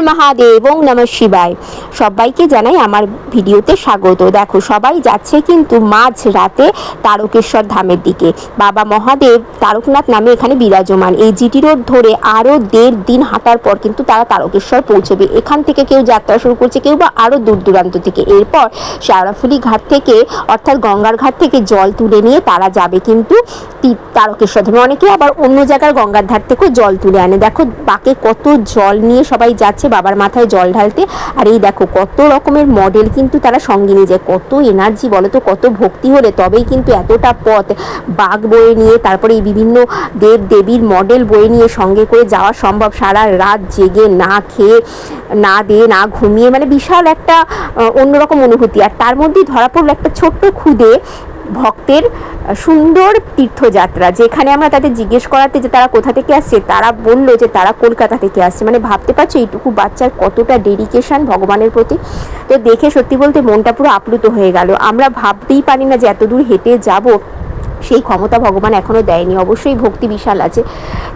হর মহাদেব ওং নমঃ শিবায়। সবাইকে জানাই আমার ভিডিওতে স্বাগত। দেখো, সবাই যাচ্ছে কিন্তু মাঝ রাতে তারকেশ্বর ধামের দিকে। বাবা মহাদেব তারকনাথ নামে এখানে বিরাজমান। এই জিটি রোড ধরে আরও দেড় দিন হাঁটার পর কিন্তু তারা তারকেশ্বর পৌঁছবে। এখান থেকে কেউ যাত্রা শুরু করছে, কেউ বা আরও দূর দূরান্ত থেকে। এরপর শেওড়াফুলি ঘাট থেকে, অর্থাৎ গঙ্গার ঘাট থেকে জল তুলে নিয়ে তারা যাবে কিন্তু তারকেশ্বর ধামে। অনেকে আবার অন্য জায়গার গঙ্গার ধার থেকেও জল তুলে আনে। দেখো, বাকে কত জল নিয়ে সবাই যাচ্ছে। বাবার মাথায় জল ঢালতে। আর এই দেখো, কত রকমের মডেল কিন্তু তারা সঙ্গে নিয়ে যায়। কত এনার্জি বলো তো, কত ভক্তি হলে তবেই কিন্তু এতটা পথ বাঘ বয়ে নিয়ে, তারপরে এই বিভিন্ন দেব দেবীর মডেল বয়ে নিয়ে সঙ্গে করে যাওয়া সম্ভব। সারা রাত জেগে না খেয়ে, না দিয়ে, না ঘুমিয়ে মানে বিশাল একটা অন্যরকম অনুভূতি। আর তার মধ্যেই ধরা পড়ল একটা ছোট্ট খুদে ভক্তের সুন্দর তীর্থযাত্রা, যেখানে আমরা তাদের জিজ্ঞেস করাতে যে তারা কোথা থেকে আসছে, তারা বলল যে তারা কলকাতা থেকে আসছে। মানে ভাবতে পারছ, এইটুকু বাচ্চার কতটা ডেডিকেশন ভগবানের প্রতি? তো দেখে সত্যি বলতে মনটা পুরো আপ্লুত হয়ে গেল। আমরা ভাবতেই পারি না যে এত দূর হেঁটে যাব। সেই ক্ষমতা ভগবান এখনও দেয়নি। অবশ্যই ভক্তি বিশাল আছে।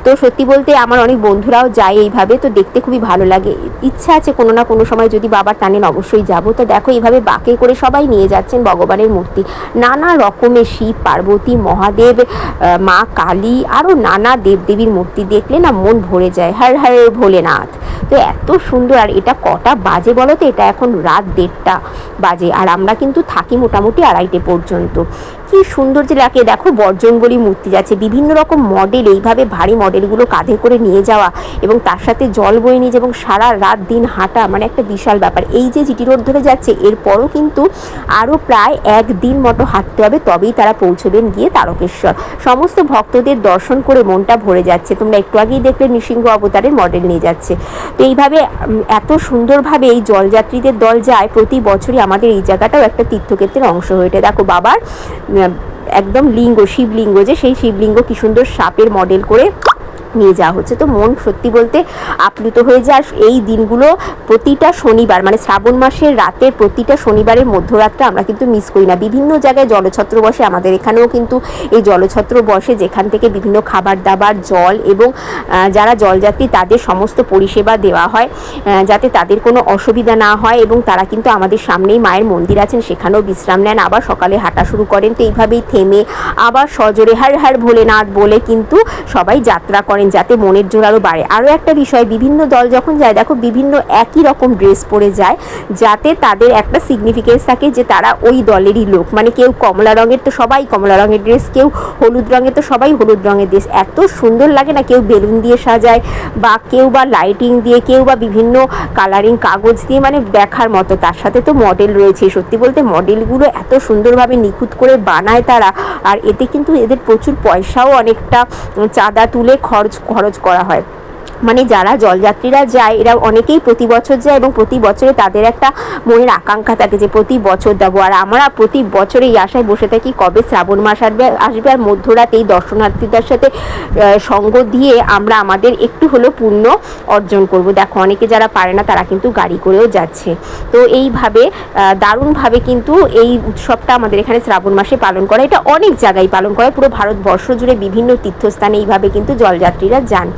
তো সত্যি বলতে আমার অনেক বন্ধুরাও যায় এইভাবে, তো দেখতে খুবই ভালো লাগে। ইচ্ছা আছে কোনো না কোনো সময় যদি বাবার টানেন অবশ্যই যাব। তো দেখো, এইভাবে বাঁকে করে সবাই নিয়ে যাচ্ছেন ভগবানের মূর্তি। নানা রকমের শিব, পার্বতী, মহাদেব মা কালী আরও নানা দেবদেবীর মূর্তি দেখলে না মন ভরে যায়। হর হর ভোলেনাথ। তো এত সুন্দর, আর এটা কটা বাজে বলো তো? এটা এখন রাত দেড়টা বাজে, আর আমরা কিন্তু থাকি মোটামুটি আড়াইটে পর্যন্ত। কি সুন্দর যে লাগে। দেখো বর্জনবলী মূর্তি যাচ্ছে। বিভিন্ন রকম মডেল এইভাবে ভারী মডেলগুলো কাঁধে করে নিয়ে যাওয়া এবং তার সাথে জল বয়ে নিয়ে এবং সারা রাত দিন হাঁটা মানে একটা বিশাল ব্যাপার। এই যে জিটি রোড ধরে যাচ্ছে, এরপরও কিন্তু আরও প্রায় একদিন মতো হাঁটতে হবে, তবেই তারা পৌঁছবেন গিয়ে তারকেশ্বর। সমস্ত ভক্তদের দর্শন করে মনটা ভরে যাচ্ছে। তোমরা একটু আগেই দেখলে নৃসিংহ অবতারের মডেল নিয়ে যাচ্ছে। তো এইভাবে এত সুন্দরভাবে এই জলযাত্রীদের দল যায়, প্রতি বছরই আমাদের এই জায়গাটাও একটা তীর্থক্ষেত্রের অংশ হয়ে ওঠে। দেখো বাবার একদম লিঙ্গ, শিবলিঙ্গ যে, সেই শিবলিঙ্গ কি সুন্দর সাপের মডেল করে নিয়ে যাওয়া হচ্ছে। তো মন সত্যি বলতে আপ্লুত হয়ে যায়। এই দিনগুলো প্রতিটা শনিবার মানে শ্রাবণ মাসের রাতের প্রতিটা শনিবারের মধ্যরাতটা আমরা কিন্তু মিস করি না। বিভিন্ন জায়গায় জলছত্র বসে, আমাদের এখানেও কিন্তু এই জলছত্র বসে। যেখান থেকে বিভিন্ন খাবার দাবার, জল এবং যারা জলযাত্রী, তাদের সমস্ত পরিষেবা দেওয়া হয় যাতে তাদের কোনো অসুবিধা না হয় এবং তারা কিন্তু আমাদের সামনেই মায়ের মন্দির আছেন, সেখানেও বিশ্রাম নেন। আবার সকালে হাঁটা শুরু করেন। তো এইভাবেই থেমে আবার সজোরে, হার হার ভোলেনাথ বলে কিন্তু সবাই যাত্রা করেন। যাতে মনের জোর আরও বাড়ে। আরও একটা বিষয়, বিভিন্ন দল যখন যায়, দেখো বিভিন্ন একই রকম ড্রেস পরে যায়, যাতে তাদের একটা সিগনিফিকেন্স থাকে যে তারা ওই দলেরই লোক। মানে কেউ কমলা রঙের তো সবাই কমলা রঙের ড্রেস, কেউ হলুদ রঙের তো সবাই হলুদ রঙের ড্রেস। এত সুন্দর লাগে না কেউ বেলুন দিয়ে সাজায় বা কেউ বা লাইটিং দিয়ে, কেউ বা বিভিন্ন কালারিং কাগজ দিয়ে মানে দেখার মতো। তার সাথে তো মডেল রয়েছে। সত্যি বলতে মডেলগুলো এত সুন্দরভাবে নিখুঁত করে বানায় তারা। আর এতে কিন্তু এদের প্রচুর পয়সাও অনেকটা চাঁদা তুলে খরচ খরচ করা হয়। মানে যারা জলযাত্রীরা যায়, এরা অনেকেই প্রতি বছর যায় এবং প্রতি বছরে তাদের একটা মনের আকাঙ্ক্ষা থাকে যে প্রতি বছর যাব। আর আমরা প্রতি বছর এই আশায় বসে থাকি কবে শ্রাবণ মাস আসবে আসবে আর মধ্যরাত এই দর্শনার্থীদের সাথে সঙ্গ দিয়ে আমরা আমাদের একটু হলেও পুণ্য অর্জন করব। দেখো, অনেকে যারা পারে না তারা কিন্তু গাড়ি করেও যাচ্ছে। তো এইভাবে দারুণভাবে কিন্তু এই উৎসবটা আমাদের এখানে শ্রাবণ মাসে পালন করা, এটা অনেক জায়গায় পালন করা। পুরো ভারতবর্ষ জুড়ে বিভিন্ন তীর্থস্থানে এইভাবে কিন্তু জলযাত্রীরা যান।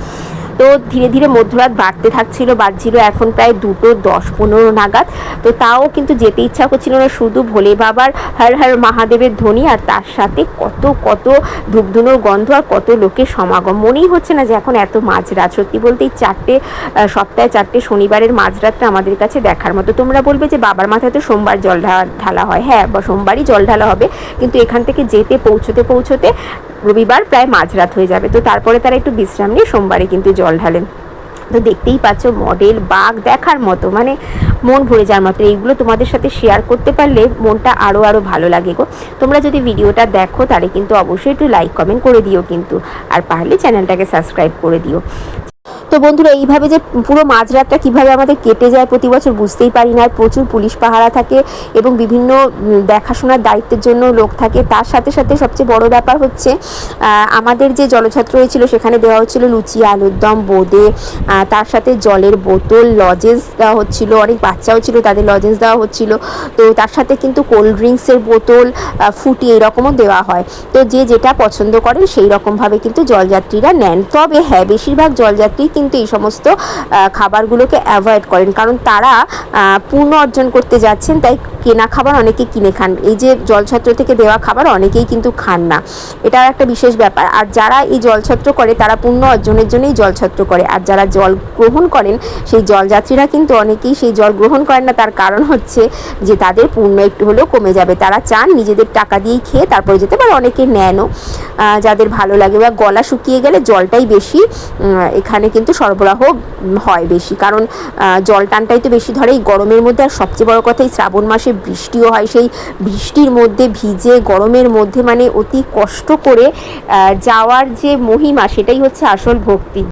তো ধীরে ধীরে মধ্যরাত বাড়তে থাকছিল, বাড়ছিল এখন প্রায় দুটো দশ পনেরো নাগাদ। তো তাও কিন্তু যেতে ইচ্ছা করছিল না, শুধু ভোলে বাবার হর হর মহাদেবের ধ্বনি আর তার সাথে কত কত ধূপধুনোর গন্ধ আর কত লোকের সমাগম। মনেই হচ্ছে না যে এখন এত মাঝরাত। সত্যি বলতে এই চারটে সপ্তাহে চারটে শনিবারের মাঝরাতটা আমাদের কাছে দেখার মতো। তোমরা বলবে যে বাবার মাথায় তো সোমবার জল ঢালা হয়। হ্যাঁ বা সোমবারই জল ঢালা হবে, কিন্তু এখান থেকে যেতে পৌঁছতে পৌঁছতে রবিবার প্রায় মাঝরাত হয়ে যাবে। তো তারপরে তারা একটু বিশ্রাম নিয়ে সোমবারে কিন্তু জল ঢালেন। তো দেখতেই পাচ্ছ মডেল বাঘ দেখার মতো মানে মন ভরে যাওয়ার মতো। এইগুলো তোমাদের সাথে শেয়ার করতে পারলে মনটা আরও আরও ভালো লাগে গো। তোমরা যদি ভিডিওটা দেখো, তাহলে কিন্তু অবশ্যই একটু লাইক কমেন্ট করে দিও কিন্তু। আর পারলে চ্যানেলটাকে সাবস্ক্রাইব করে দিও। তো বন্ধুরা, এইভাবে যে পুরো মাঝরাতটা কীভাবে আমাদের কেটে যায় প্রতি বছর বুঝতেই পারি না প্রচুর পুলিশ পাহারা থাকে এবং বিভিন্ন দেখাশোনার দায়িত্বের জন্য লোক থাকে। তার সাথে সাথে সবচেয়ে বড় ব্যাপার হচ্ছে আমাদের যে জলছত্র হয়েছিল, সেখানে দেওয়া হচ্ছিল লুচি, আলুর দম, বোঁদে তার সাথে জলের বোতল লজেন্স দেওয়া হচ্ছিল, অনেক বাচ্চাও ছিল, তাদের লজেন্স দেওয়া হচ্ছিল। তো তার সাথে কিন্তু কোল্ড ড্রিঙ্কসের বোতল ফুটি, এরকমও দেওয়া হয়। তো যে যেটা পছন্দ করেন, সেই রকমভাবে কিন্তু জলযাত্রীরা নেন। তবে হ্যাঁ বেশিরভাগ জলযাত্রী কিন্তু কিন্তু এই সমস্ত খাবারগুলোকে অ্যাভয়েড করেন। কারণ তারা পূর্ণ অর্জন করতে যাচ্ছেন তাই কেনা খাবার অনেকে কিনে খান। এই যে জলছত্র থেকে দেওয়া খাবার অনেকেই কিন্তু খান না। এটা একটা বিশেষ ব্যাপার। আর যারা এই জলছত্র করে, তারা পুণ্য অর্জনের জন্যই জলছত্র করে। আর যারা জল গ্রহণ করেন, সেই জলযাত্রীরা কিন্তু অনেকেই সেই জল গ্রহণ করেন না। তার কারণ হচ্ছে যে তাদের পুণ্য একটু হলেও কমে যাবে। তারা চান নিজেদের টাকা দিয়েই খেয়ে তারপরে যেতে পারে, অনেকে নেনও। যাদের ভালো লাগে বা গলা শুকিয়ে গেলে জলটাই বেশি এখানে কিন্তু সরবরাহ হয় বেশি। কারণ জল টানটাই তো বেশি ধরে। এই গরমের মধ্যে আর সবচেয়ে বড় কথা এই শ্রাবণ মাসে বৃষ্টিও হয়। সেই বৃষ্টির মধ্যে ভিজে গরমের মধ্যে মানে অতি কষ্ট করে যাওয়ার যে মহিমা সেটাই হচ্ছে আসল ভক্তি।